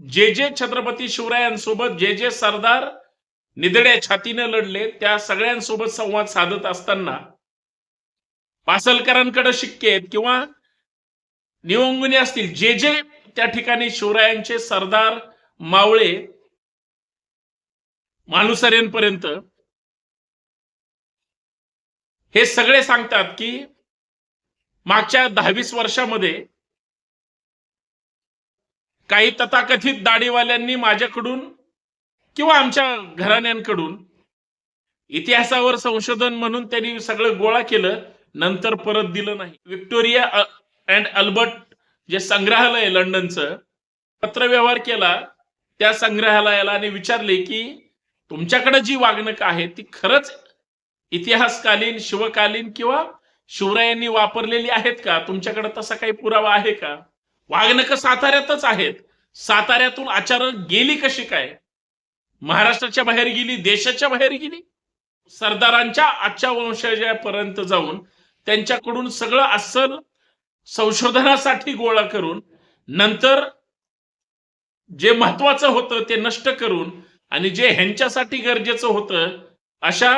जे जे छत्रपती शिवरायांसोबत जे जे सरदार निधड्या छातीने लढले त्या सगळ्यांसोबत संवाद साधत असताना पासलकरांकडे शिक्के आहेत किंवा निवंगुनी असतील जे जे त्या ठिकाणी शिवरायांचे सरदार मावळे मालुसरेंपर्यंत हे सगळे सांगतात की मागच्या दहावीस वर्षामध्ये काही तथाकथित दाढीवाल्यांनी माझ्याकडून किंवा आमच्या घराण्यांकडून इतिहासावर संशोधन म्हणून त्यांनी सगळं गोळा केलं नंतर परत दिलं नाही. विक्टोरिया अँड अल्बर्ट जे संग्रहालय आहे लंडनचं पत्रव्यवहार केला त्या संग्रहालयाला आणि विचारले की तुमच्याकडे जी वागणूक आहे ती खरंच इतिहासकालीन शिवकालीन किंवा शिवरायांनी वापरलेली आहेत का? तुमच्याकडे तसा काही पुरावा आहे का? वागणक साताऱ्यातच आहेत. साताऱ्यातून अचानक गेली कशी काय? महाराष्ट्राच्या बाहेर गेली देशाच्या बाहेर गेली? सरदारांच्या आजच्या वंशजापर्यंत जाऊन त्यांच्याकडून सगळं अस्सल संशोधनासाठी गोळा करून नंतर जे महत्वाचं होतं ते नष्ट करून आणि जे ह्यांच्यासाठी गरजेचं होतं अशा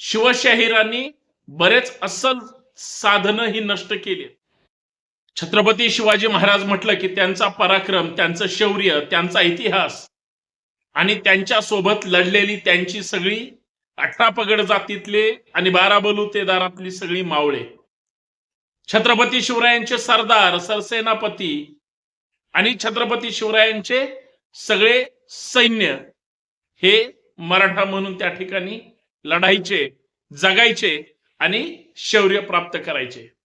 शिवशाहिरांनी बरेच अस्सल साधनं ही नष्ट केली. छत्रपती शिवाजी महाराज म्हटलं की त्यांचा पराक्रम त्यांचं शौर्य त्यांचा इतिहास आणि त्यांच्यासोबत लढलेली त्यांची सगळी अठरा पगड जातीतले आणि बारा बलुतेदारातली सगळी मावळे. छत्रपती शिवरायांचे सरदार सरसेनापती आणि छत्रपती शिवरायांचे सगळे सैन्य हे मराठा म्हणून त्या ठिकाणी लढायचे जगायचे आणि शौर्य प्राप्त करायचे.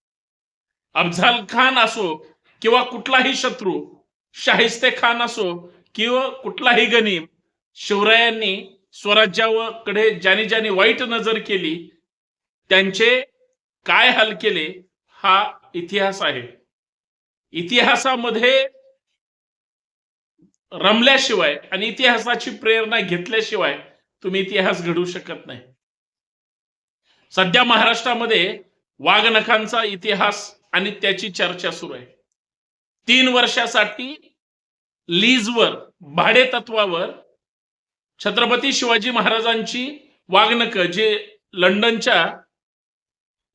अफझल खान असो किंवा कुठलाही शत्रू शाहिस्ते खान असो किंवा कुठलाही गनीम शिवरायांनी स्वराज्याकडे ज्याने ज्याने वाईट नजर केली त्यांचे काय हाल केले हा इतिहास आहे. इतिहासामध्ये रमल्याशिवाय आणि इतिहासाची प्रेरणा घेतल्याशिवाय तुम्ही इतिहास घडवू शकत नाही. सध्या महाराष्ट्रामध्ये वाघनखांचा इतिहास आणि त्याची चर्चा सुरू आहे. तीन वर्षासाठी लीजवर भाडे तत्वावर छत्रपती शिवाजी महाराजांची वागणक जे लंडनच्या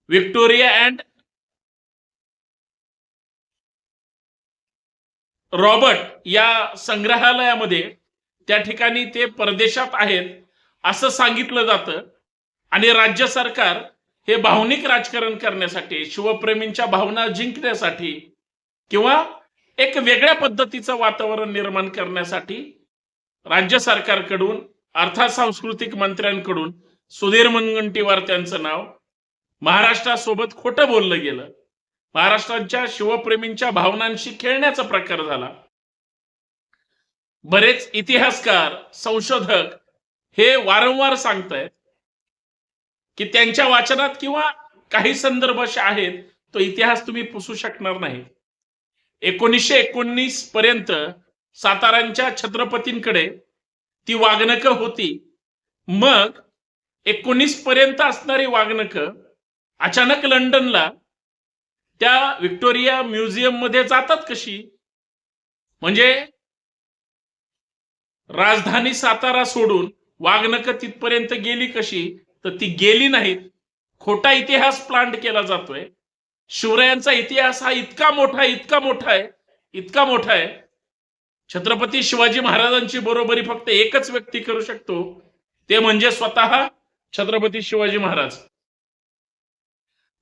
विक्टोरिया अँड रॉबर्ट या संग्रहालयामध्ये त्या ठिकाणी ते परदेशात आहेत असं सांगितलं जातं. आणि राज्य सरकार हे भावनिक राजकारण करण्यासाठी शिवप्रेमींच्या भावना जिंकण्यासाठी किंवा एक वेगळ्या पद्धतीचं वातावरण निर्माण करण्यासाठी राज्य सरकारकडून अर्थात सांस्कृतिक मंत्र्यांकडून सुधीर मुनगंटीवार त्यांचं नाव महाराष्ट्रासोबत खोटं बोललं गेलं. महाराष्ट्राच्या शिवप्रेमींच्या भावनांशी खेळण्याचा प्रकार झाला. बरेच इतिहासकार संशोधक हे वारंवार सांगतायत की त्यांच्या वाचनात किंवा काही संदर्भ असे आहेत तो इतिहास तुम्ही पुसू शकणार नाही. एकोणीसशे एकोणीस पर्यंत सातारांच्या छत्रपतींकडे ती वागणक होती. मग एकोणीस पर्यंत असणारी वागणक अचानक लंडनला त्या व्हिक्टोरिया म्युझियममध्ये जातात कशी? म्हणजे राजधानी सातारा सोडून वागणक तिथपर्यंत गेली कशी? तर ती गेली नाहीत खोटा इतिहास प्लांट केला जातोय. शिवरायांचा इतिहास हा इतका मोठा इतका मोठा आहे इतका मोठा आहे. छत्रपती शिवाजी महाराजांची बरोबरी फक्त एकच व्यक्ती करू शकतो. ते म्हणजे स्वतः छत्रपती शिवाजी महाराज.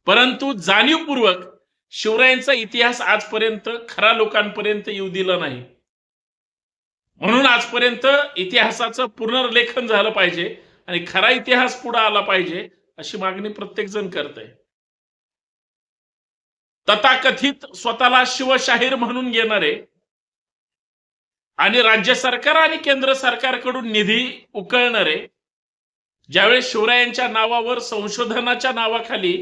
परंतु जाणीवपूर्वक शिवरायांचा इतिहास आजपर्यंत खरा लोकांपर्यंत येऊ दिला नाही. म्हणून आजपर्यंत इतिहासाचं पुनर्लेखन झालं पाहिजे. आणि खरा इतिहास पुढे आला पाहिजे अशी मागणी प्रत्येक जण करत आहे तथाकथित स्वतःला शिवशाहीर म्हणून घेणारे आणि राज्य सरकार आणि केंद्र सरकारकडून निधी उकळणारे ज्यावेळेस शिवरायांच्या नावावर संशोधनाच्या नावाखाली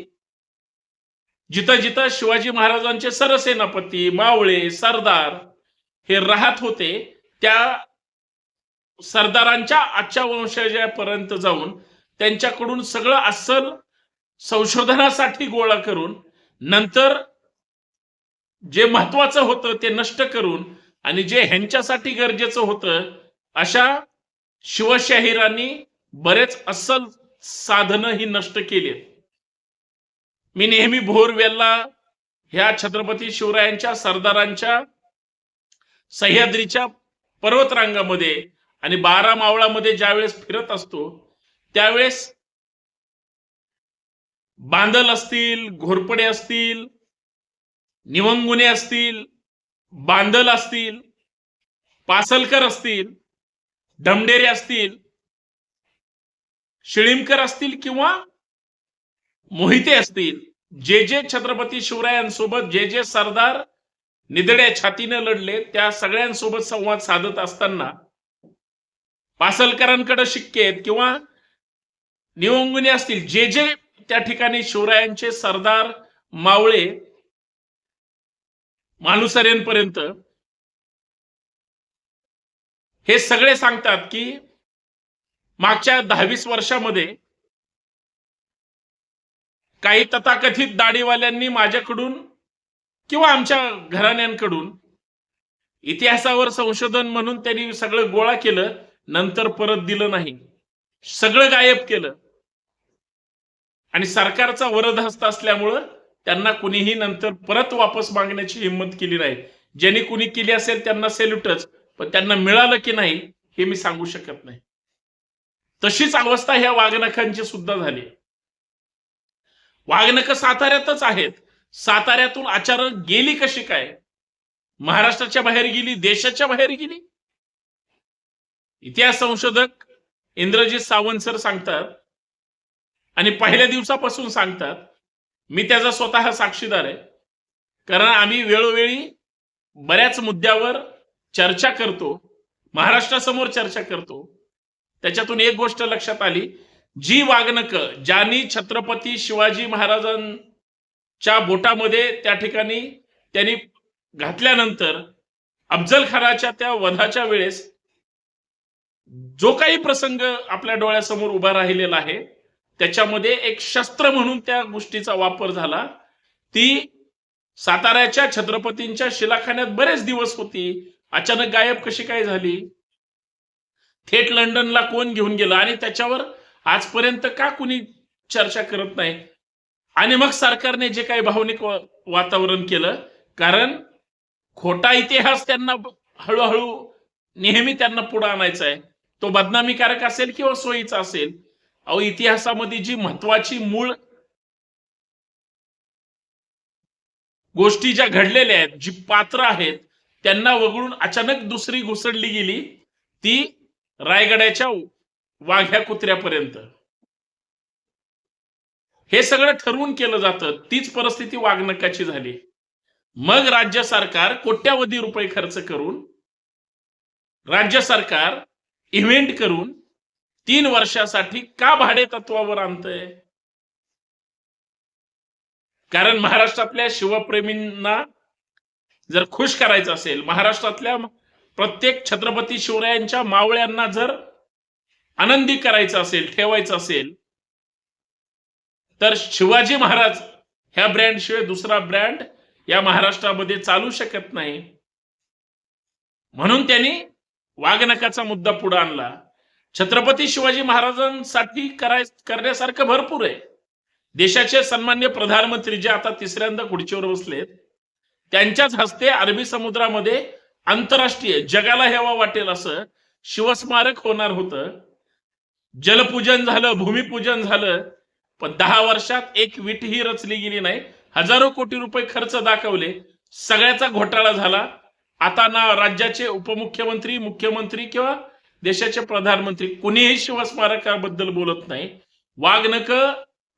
जिथं जिथं शिवाजी महाराजांचे सरसेनापती मावळे सरदार हे राहत होते त्या सरदारांच्या आजच्या वंशजापर्यंत जाऊन त्यांच्याकडून सगळं अस्सल संशोधनासाठी गोळा करून नंतर जे महत्वाचं होतं ते नष्ट करून आणि जे ह्यांच्यासाठी गरजेचं होतं अशा शिवशाहिरांनी बरेच अस्सल साधनं ही नष्ट केली मी नेहमी भोरवेलला ह्या छत्रपती शिवरायांच्या सरदारांच्या सह्याद्रीच्या पर्वतरांगामध्ये आणि बारा मावळामध्ये ज्यावेळेस फिरत असतो त्यावेळेस बांदल असतील घोरपडे असतील निवंगुने असतील बांदल असतील पासलकर असतील दमडेरे असतील शिळीमकर असतील किंवा मोहिते असतील जे जे छत्रपती शिवरायांसोबत जे जे सरदार निदड्या छातीने लढले त्या सगळ्यांसोबत संवाद साधत असताना पासलकरांकडे शिक्के आहेत किंवा निवंगुने असतील जे जे त्या ठिकाणी शिवरायांचे सरदार मावळे मालुसऱ्यांपर्यंत हे सगळे सांगतात की मागच्या दहावीस वर्षामध्ये काही तथाकथित दाढीवाल्यांनी माझ्याकडून किंवा आमच्या घराण्यांकडून इतिहासावर संशोधन म्हणून त्यांनी सगळं गोळा केलं. नंतर परत दिलं नाही. सगळं गायब केलं. आणि सरकारचा वरदहस्त असल्यामुळं त्यांना कुणीही नंतर परत वापस मागण्याची हिंमत केली नाही. ज्यांनी कुणी केली असेल त्यांना सेल्युटच पण त्यांना मिळालं की नाही हे मी सांगू शकत नाही. तशीच अवस्था ह्या वाघनखांची सुद्धा झाली. वाघनख साताऱ्यातच आहेत. साताऱ्यातून अचानक गेली कशी काय? महाराष्ट्राच्या बाहेर गेली देशाच्या बाहेर गेली? इतिहास संशोधक इंद्रजित सावंत सर सांगतात आणि पहिल्या दिवसापासून सांगतात मी त्याचा स्वतः साक्षीदार आहे. कारण आम्ही वेळोवेळी बऱ्याच मुद्द्यावर चर्चा करतो महाराष्ट्रासमोर चर्चा करतो. त्याच्यातून एक गोष्ट लक्षात आली जी वागणक ज्यांनी छत्रपती शिवाजी महाराजांच्या बोटामध्ये त्या ठिकाणी त्यांनी घातल्यानंतर अफजल खानाच्या त्या वधाच्या वेळेस जो काही प्रसंग आपल्या डोळ्यासमोर उभा राहिलेला आहे त्याच्यामध्ये एक शस्त्र म्हणून त्या गोष्टीचा वापर झाला. ती साताऱ्याच्या छत्रपतींच्या शिलाखान्यात बरेच दिवस होती. अचानक गायब कशी काय झाली? थेट लंडनला कोण घेऊन गेलं? आणि त्याच्यावर आजपर्यंत का कुणी चर्चा करत नाही? आणि मग सरकारने जे काही भावनिक वातावरण केलं कारण खोटा इतिहास त्यांना हळूहळू नेहमी त्यांना पुढे आणायचा आहे. तो बदनामीकारक असेल किंवा सोयीचा असेल अहो इतिहासामध्ये जी महत्वाची मूळ गोष्टी ज्या घडलेल्या आहेत जी पात्र आहेत त्यांना वगळून अचानक दुसरी घुसडली गेली ती रायगडाच्या वाघ्या कुत्र्यापर्यंत. हे सगळं ठरवून केलं जातं तीच परिस्थिती वाघनकाची झाली. मग राज्य सरकार कोट्यावधी रुपये खर्च करून राज्य सरकार इव्हेंट करून तीन वर्षासाठी का भाडे तत्वावर आणतंय? कारण महाराष्ट्रातल्या शिवप्रेमींना जर खुश करायचं असेल महाराष्ट्रातल्या प्रत्येक छत्रपती शिवरायांच्या मावळ्यांना जर आनंदी करायचं असेल ठेवायचं असेल तर शिवाजी महाराज ह्या ब्रँड शिवाय दुसरा ब्रँड या महाराष्ट्रामध्ये चालू शकत नाही. म्हणून त्यांनी वाघनकाचा मुद्दा पुढे आणला. छत्रपती शिवाजी महाराजांसाठी कराय करण्यासारखं भरपूर आहे. देशाचे सन्मान्य प्रधानमंत्री जे आता तिसऱ्यांदा खुर्चीवर बसलेत त्यांच्याच हस्ते अरबी समुद्रामध्ये आंतरराष्ट्रीय जगाला हेवा वाटेल असं शिवस्मारक होणार होतं. जलपूजन झालं भूमिपूजन झालं पण दहा वर्षात एक विटही रचली गेली नाही. हजारो कोटी रुपये खर्च दाखवले. सगळ्याचा घोटाळा झाला. आता ना राज्याचे उपमुख्यमंत्री मुख्यमंत्री किंवा देशाचे प्रधानमंत्री कुणीही शिवस्मारकाबद्दल बोलत नाही. वाघनक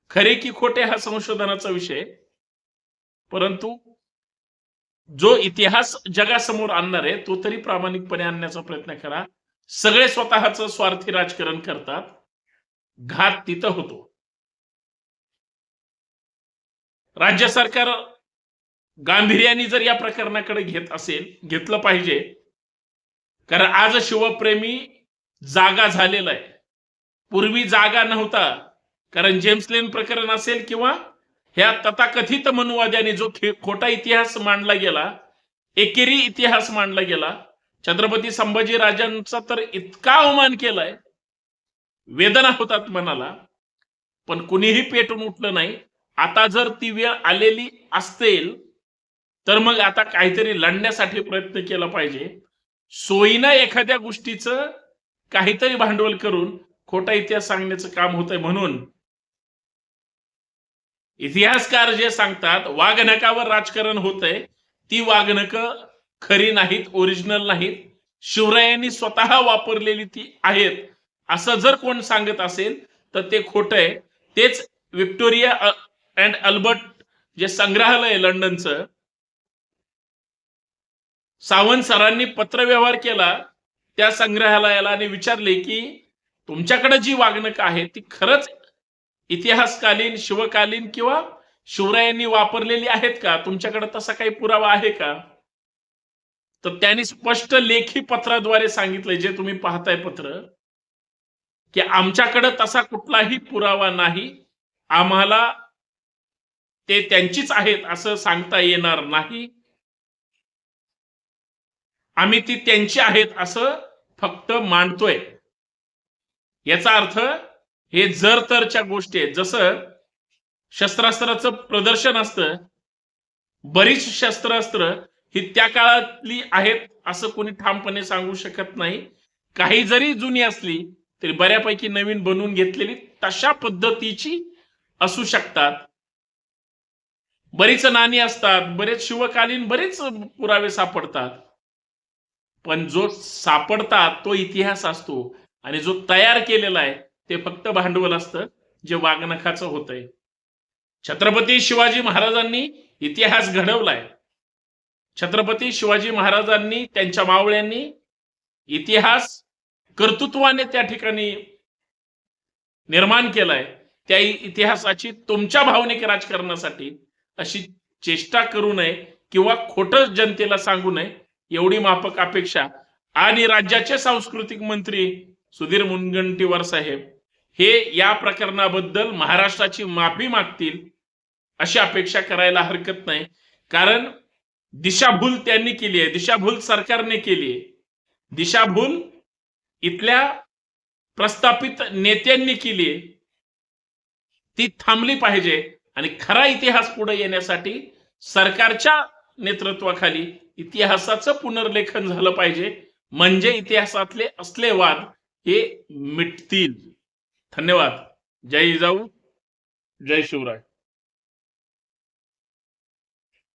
खरे की खोटे हा संशोधनाचा विषय. परंतु जो इतिहास जगासमोर आणणार आहे तो तरी प्रामाणिकपणे आणण्याचा प्रयत्न करा. सगळे स्वतःच स्वार्थी राजकारण करतात. घात तिथं होतो. राज्य सरकार गांभीर्याने जर या प्रकरणाकडे घेत असेल घेतलं पाहिजे कारण आज शिवप्रेमी जागा झालेला आहे. पूर्वी जागा नव्हता कारण जेम्स लेन प्रकरण असेल किंवा ह्या तथाकथित मनुवाद्याने जो खोटा इतिहास मांडला गेला एकेरी इतिहास मांडला गेला छत्रपती संभाजी राजांचा तर इतका अवमान केलाय वेदना होतात मनाला पण कुणीही पेटून उठलं नाही. आता जर ती वेळ आलेली असतील तर मग आता काहीतरी लढण्यासाठी प्रयत्न केला पाहिजे. सोयीनं एखाद्या गोष्टीचं काहीतरी भांडवल करून खोटा इतिहास सांगण्याचं काम होतंय म्हणून. इतिहासकार जे सांगतात वाघनकावर राजकारण होतंय ती वाघनकं खरी नाहीत ओरिजिनल नाहीत. शिवरायांनी स्वतः वापरलेली ती आहेत. असं जर कोण सांगत असेल तर ते खोट आहे. तेच विक्टोरिया अँड अल्बर्ट जे संग्रहालय लंडनचं सावंत सरांनी पत्रव्यवहार केला त्या संग्रहालयाला आणि विचारले की तुमच्याकडे जी वागणूक आहे ती खरंच इतिहासकालीन शिवकालीन किंवा शिवरायांनी वापरलेली आहेत का? तुमच्याकडे तसा काही पुरावा आहे का? तर त्यांनी स्पष्ट लेखी पत्राद्वारे सांगितले जे तुम्ही पाहताय पत्र की आमच्याकडे तसा कुठलाही पुरावा नाही. आम्हाला ते त्यांचीच आहेत असं सांगता येणार नाही. आम्ही ती त्यांची आहेत असं फक्त मांडतोय याचा अर्थ हे जर तरच्या गोष्टी आहेत जसं शस्त्रास्त्राचं प्रदर्शन असतं बरीच शस्त्रास्त्र ही त्या काळातली आहेत असं कोणी ठामपणे सांगू शकत नाही. काही जरी जुनी असली तरी बऱ्यापैकी नवीन बनवून घेतलेली तशा पद्धतीची असू शकतात. बरीच नाणी असतात बरेच शिवकालीन बरेच पुरावे सापडतात. पण जो सापडतात तो इतिहास असतो आणि जो तयार केलेला आहे ते फक्त भांडवल असतं जे वागणखाचं होतंय. छत्रपती शिवाजी महाराजांनी इतिहास घडवलाय. छत्रपती शिवाजी महाराजांनी त्यांच्या मावळ्यांनी इतिहास कर्तृत्वाने त्या ठिकाणी निर्माण केलाय. त्या इतिहासाची तुमच्या भावनिक राजकारणासाठी अशी चेष्टा करू नये किंवा खोटं जनतेला सांगू नये एवढी माफक अपेक्षा. आणि राज्याचे सांस्कृतिक मंत्री सुधीर मुनगंटीवार साहेब हे या प्रकरणाबद्दल महाराष्ट्राची माफी मागतील अशी अपेक्षा करायला हरकत नाही. कारण दिशाभूल त्यांनी केली आहे. दिशाभूल सरकारने केली आहे. दिशाभूल इथल्या प्रस्थापित नेत्यांनी केली आहे. ती थांबली पाहिजे. आणि खरा इतिहास पुढे येण्यासाठी सरकारच्या नेतृत्वाखाली इतिहासाचं पुनर्लेखन झालं पाहिजे. म्हणजे इतिहासातले असले वाद हे मिटतील. धन्यवाद. जय जाऊ जय शिवराय.